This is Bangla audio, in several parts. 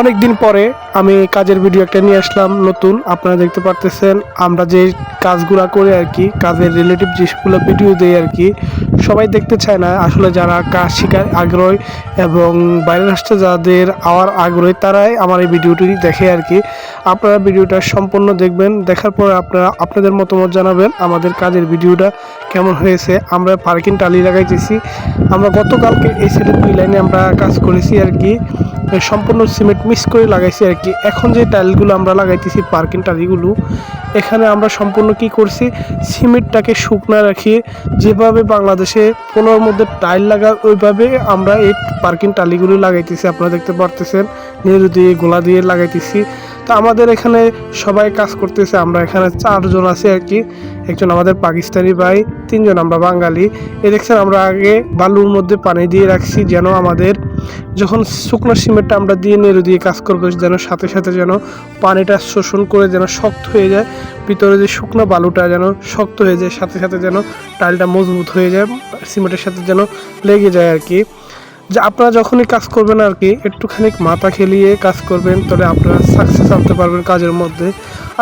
অনেক দিন পরে আমি কাজের ভিডিও একটা নিয়ে আসলাম, নতুন। আপনারা দেখতে পারতেছেন, আমরা যে কাজগুলো করে আর কি, কাজের রিলেটিভ যেগুলো ভিডিও দেই আর কি, সবাই দেখতে চায় না। আসলে যারা কাজ শেখার আগ্রহী এবং বাইরের রাষ্ট্রে যাদের আওয়ার আগ্রহী, তারাই আমার এই ভিডিওটি দেখে আর কি। আপনারা ভিডিওটা সম্পূর্ণ দেখবেন, দেখার পর আপনারা আপনাদের মতামত জানাবেন, আমাদের কাজের ভিডিওটা কেমন হয়েছে। আমরা পার্কিং টালি লাগাইতেছি। আমরা গতকালকে এই সাইডে দুই লাইনে আমরা কাজ করেছি আর কি। সম্পূর্ণ সিমেন্ট মিক্স করে লাগাইছি আর কি। এখন যে টাইলগুলো আমরা লাগাইতেছি, পার্কিং টালিগুলো, এখানে আমরা সম্পূর্ণ কি করছি, সিমেন্টটাকে শুকনা রাখি যেভাবে বাংলাদেশে পোলোর মধ্যে টাইল লাগা, ওইভাবে আমরা এই পার্কিং টালিগুলো লাগাইতেছি। আপনারা দেখতে পারতেছেন, নেড়ু দিয়ে গোলা দিয়ে লাগাইতেছি। তো আমাদের এখানে সবাই কাজ করতেছে, আমরা এখানে চারজন আছি আর কি। একজন আমাদের পাকিস্তানি ভাই, তিনজন আমরা বাঙালি। এ দেখছেন, আমরা আগে বালুর মধ্যে পানি দিয়ে রাখছি যেন আমাদের যখন শুকনো সিমেন্টটা আমরা দিয়ে নেড়ে দিয়ে কাজ করব, যেন সাথে সাথে যেন পানিটা শোষণ করে যেন শক্ত হয়ে যায়, ভিতরে যে শুকনো বালুটা যেন শক্ত হয়ে যায়, সাথে সাথে যেন টাইলটা মজবুত হয়ে যায়, সিমেন্টের সাথে যেন লেগে যায় আর কি। যে আপনারা যখনই কাজ করবেন আর কি, একটুখানি মাথা খেলিয়ে কাজ করবেন তবে আপনারা সাকসেস আনতে পারবেন কাজের মধ্যে।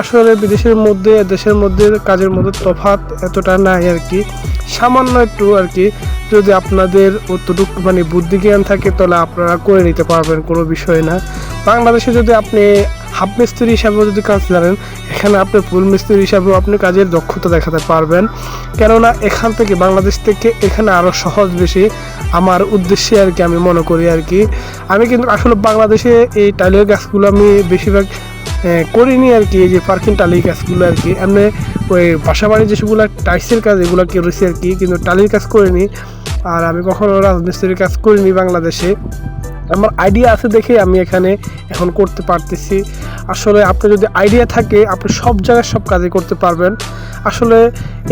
আসলে বিদেশের মধ্যে, দেশের মধ্যে কাজের মধ্যে তফাত এতটা নাই আর কি। সামান্য একটু আর কি, যদি আপনাদের অতটুকু মানে বুদ্ধি জ্ঞান থাকে, তাহলে আপনারা করে নিতে পারবেন, কোনো বিষয় না। বাংলাদেশে যদি আপনি হাফ মিস্ত্রি হিসাবেও যদি কাজ জানেন, এখানে আপনি ফুল মিস্ত্রি হিসাবেও আপনি কাজের দক্ষতা দেখাতে পারবেন। কেননা এখান থেকে বাংলাদেশ থেকে এখানে আরও সহজ বেশি আমার উদ্দেশ্যে আর কি আমি মনে করি আর কি। আমি কিন্তু আসলে বাংলাদেশে এই টাইলের গাছগুলো আমি বেশিরভাগ করিনি আর কি, এই যে পার্কিং টালির কাজগুলো আর কি। এমনি ওই বাসা বাড়ির যেসবগুলো টাইলসের কাজ এগুলো রয়েছে আর কি, কিন্তু টালির কাজ করিনি। আর আমি কখনো রাজমিস্ত্রির কাজ করিনি বাংলাদেশে। আমার আইডিয়া আছে দেখে আমি এখানে এখন করতে পারতেছি। আসলে আপনার যদি আইডিয়া থাকে, আপনি সব জায়গায় সব কাজে করতে পারবেন। আসলে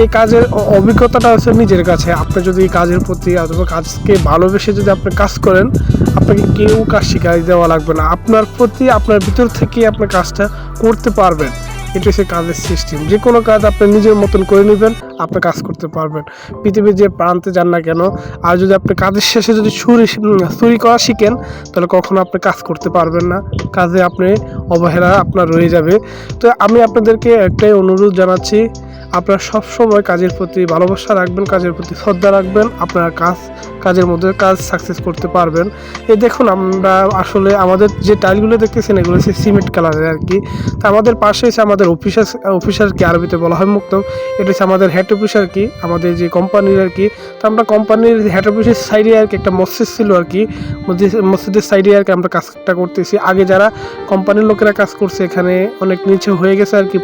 এই কাজের অভিজ্ঞতাটা হচ্ছে নিজের কাছে। আপনি যদি কাজের প্রতি অথবা কাজকে ভালোবেসে যদি আপনি কাজ করেন, আপনাকে কেউ কাজ শিখাই দেওয়া লাগবে না। আপনার প্রতি, আপনার ভিতর থেকে আপনি কাজটা করতে পারবেন। এটা সে কাজের সিস্টেম যে কোনো কাজ আপনি নিজের মতন করে নেবেন, আপনি কাজ করতে পারবেন। পৃথিবীর যে প্রান্তে যান না কেন, আর যদি আপনি কাজের শেষে যদি ছুরি চুরি করা শিখেন, তাহলে কখনো আপনি কাজ করতে পারবেন না। কাজে আপনি অবহেলা আপনার রয়ে যাবে। তো আমি আপনাদেরকে একটাই অনুরোধ জানাচ্ছি আপনারা সব সময় কাজের প্রতি ভালোবাসা রাখবেন, কাজের প্রতি শ্রদ্ধা রাখবেন, আপনারা কাজ, কাজের মধ্যে কাজ সাকসেস করতে পারবেন। এ দেখুন, আমরা আসলে আমাদের যে টাইলগুলো দেখতেছেন, এগুলো হচ্ছে সিমেন্ট কালারের আর কি। তো আমাদের পাশে এসে আমাদের অফিসার অফিসার কি, আরবিতে বলা হয় মুক্তম এটা হচ্ছে আমাদের হেড অফিস আর কি, আমাদের যে কোম্পানির আর কি। তো আমরা কোম্পানির হেড অফিসের সাইডে আর কি, একটা মসজিদ ছিল আর কি। মসজিদের সাইডে আর কি আমরা কাজটা করতেছি। আগে যারা কোম্পানির লোকেরা কাজ করছে, এখানে অনেক নিচে হয়ে গেছে আর কি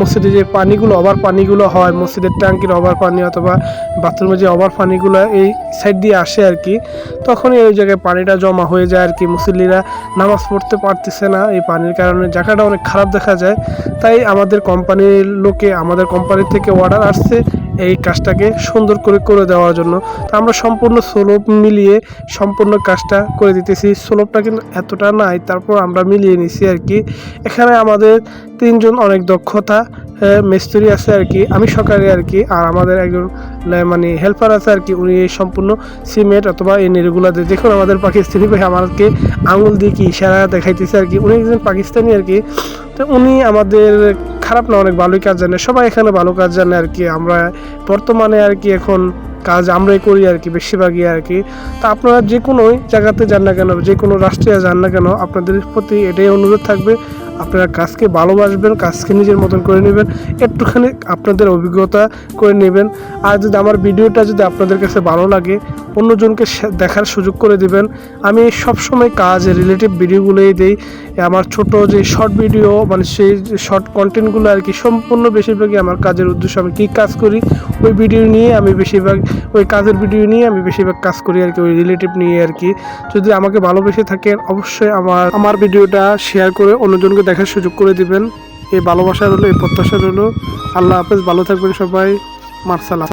মসজিদে যে পানিগুলো ওভার পানিগুলো হয়, মসজিদের ট্যাঙ্কির ওভার পানি অথবা বাথরুমে যে ওভার পানিগুলো এই সাইড দিয়ে আসে আর কি, তখনই ওই জায়গায় পানিটা জমা হয়ে যায় আর কি। মুসল্লিরা নামাজ পড়তে পারতেছে না, এই পানির কারণে জায়গাটা অনেক খারাপ দেখা যায়। তাই আমাদের কোম্পানির লোকে, আমাদের কোম্পানি থেকে অর্ডার আসছে এই কাজটাকে সুন্দর করে করে দেওয়ার জন্য। তো আমরা সম্পূর্ণ সোলপ মিলিয়ে সম্পূর্ণ কাজটা করে দিতেছি। সোলপটা কিন্তু এতটা নাই, তারপর আমরা মিলিয়ে নিছি আর কি। এখানে আমাদের তিনজন অনেক দক্ষতা মিস্ত্রি আছে আর কি, আমি সকালে আর কি, আর আমাদের একজন মানে হেল্পার আছে আর কি, উনি এই সম্পূর্ণ সিমেন্ট অথবা এই নেড়গুলো দিয়ে, দেখুন আমাদের পাকিস্তানি ভাই আমাকে আঙুল দিয়ে কি ইশারা দেখাইতেছে আর কি, উনি একজন পাকিস্তানি আর কি, তো উনি আমাদের খারাপ না, অনেক ভালোই কাজ জানে, সবাই এখানে ভালো কাজ জানে আর কি, আমরা বর্তমানে আর কি এখন কাজ আমরাই করি আর কি, বেশিরভাগই আর কি, তা আপনারা যে কোনো জায়গাতে যান না কেন, যে কোনো রাষ্ট্রে যান না কেন, আপনাদের প্রতি এটাই অনুরোধ থাকবে আপনারা কাজকে ভালোবাসবেন, কাজকে নিজের মতন করে নেবেন, একটুখানি আপনাদের অভিজ্ঞতা করে নেবেন। আর যদি আমার ভিডিওটা যদি আপনাদের কাছে ভালো লাগে, অন্যজনকে দেখার সুযোগ করে দিবেন। আমি সবসময় কাজ রিলেটিভ ভিডিওগুলোই দিই। আমার ছোট যে শর্ট ভিডিও মানে সেই শর্ট কন্টেন্টগুলো আর কি, সম্পূর্ণ বেশিরভাগই আমার কাজের উদ্দেশ্য আমি কী কাজ করি, ওই ভিডিও নিয়ে আমি বেশিরভাগ, ওই কাজের ভিডিও নিয়ে আমি বেশিরভাগ কাজ করি আর কি, ওই রিলেটিভ নিয়ে আর কি। যদি আমাকে ভালোবেসে থাকেন, অবশ্যই আমার আমার ভিডিওটা শেয়ার করে অন্যজনকে দেখার সুযোগ করে দিবেন। এই ভালোবাসা রইল এই প্রত্যাশা রইল আল্লাহ হাফেজ, ভালো থাকবেন সবাই। মার্শাল্লাহ